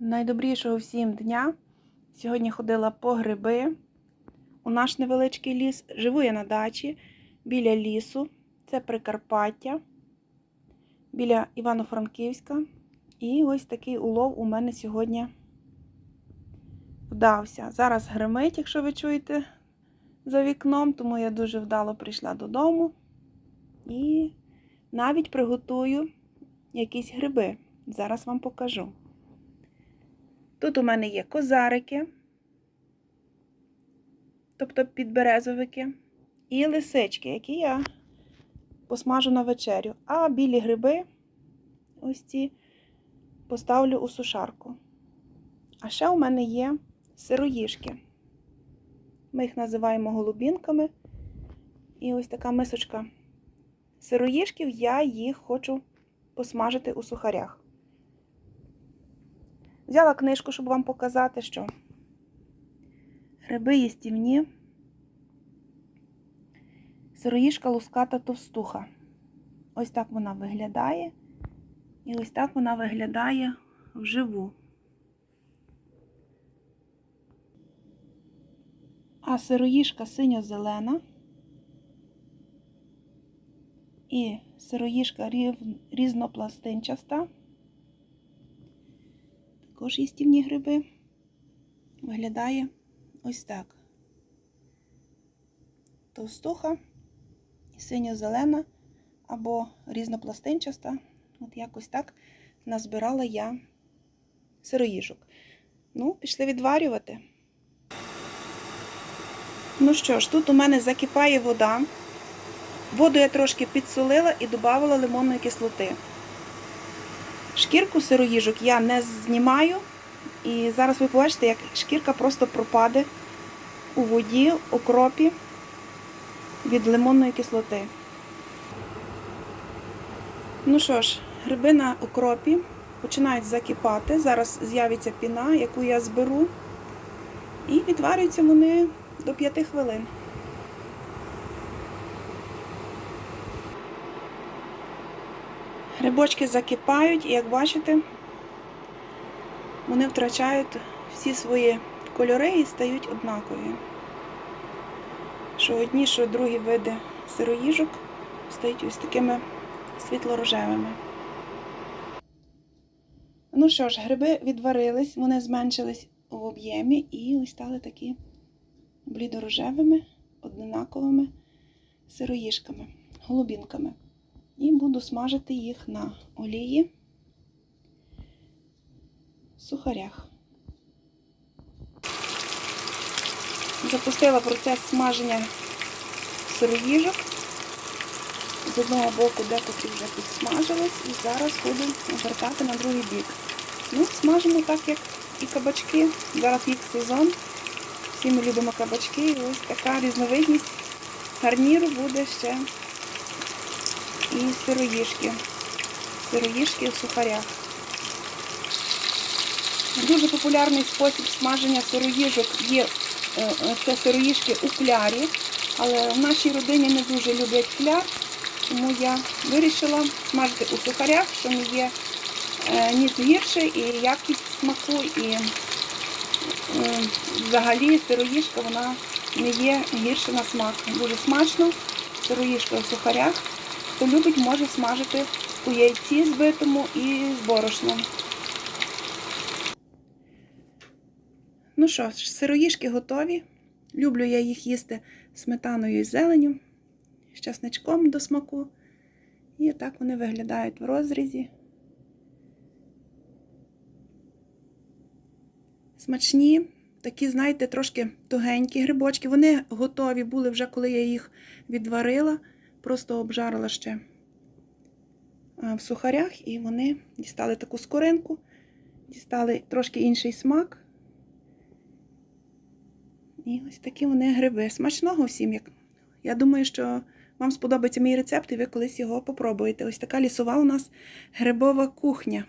Найдобрішого всім дня. Сьогодні ходила по гриби у наш невеличкий ліс. Живу я на дачі біля лісу. Це Прикарпаття, біля Івано-Франківська. І ось такий улов у мене сьогодні вдався. Зараз гримить, якщо ви чуєте за вікном, тому я дуже вдало прийшла додому і навіть приготую якісь гриби. Зараз вам покажу. Тут у мене є козарики, тобто підберезовики, і лисички, які я посмажу на вечерю. А білі гриби, ось ці, поставлю у сушарку. А ще у мене є сироїжки. Ми їх називаємо голубінками. І ось така мисочка сироїжків, я їх хочу посмажити у сухарях. Взяла книжку, щоб вам показати, що гриби їстівні, сироїжка луската товстуха. Ось так вона виглядає. І ось так вона виглядає вживу. А сироїжка синьо-зелена. І сироїжка рів- різнопластинчаста. Також їстівні гриби. Виглядає ось так. Товстуха, синьо-зелена або різнопластинчаста. От якось так назбирала я сироїжок. Ну, пішли відварювати. Ну що ж, тут у мене закипає вода. Воду я трошки підсолила і додавала лимонної кислоти. Шкірку сироїжок я не знімаю. І зараз ви побачите, як шкірка просто пропаде у воді, окропі від лимонної кислоти. Ну що ж, гриби на окропі починають закипати. Зараз з'явиться піна, яку я зберу. І відварюються вони до 5 хвилин. Грибочки закипають, і як бачите, вони втрачають всі свої кольори і стають однакові. Що одні, що другі види сироїжок стають ось такими світло-рожевими. Ну що ж, гриби відварились, вони зменшились в об'ємі і ось стали такі блідорожевими, однаковими сироїжками, голубінками. І буду смажити їх на олії сухарях. Запустила процес смаження сироїжок. З одного боку декотрі вже підсмажились, і зараз буду обертати на другий бік. Ну, смажимо так, як і кабачки. Зараз їх сезон. Всі ми любимо кабачки. І ось така різновидність гарніру буде ще і сироїжки. Сироїжки в сухарях. Дуже популярний спосіб смаження сироїжок є е, це сироїжки у клярі, але в нашій родині не дуже люблять кляр, тому я вирішила смажити у сухарях, що не є е, ніц гірше і якість смаку, і е, взагалі сироїжка вона не є гірше на смак. Дуже смачно, сироїжка у сухарях. Хто любить, може смажити у яйці збитому і з борошном. Ну що ж, сироїжки готові. Люблю я їх їсти сметаною і зеленю, з часничком до смаку. І так вони виглядають в розрізі. Смачні, такі, знаєте, трошки тугенькі грибочки. Вони готові були вже, коли я їх відварила, просто обжарила ще е, в сухарях, і вони дістали таку скоринку, дістали трошки інший смак. І ось такі вони гриби. Смачного всім. Як... Я думаю, що вам сподобається мій рецепт, і ви колись його попробуєте. Ось така лісова у нас грибова кухня.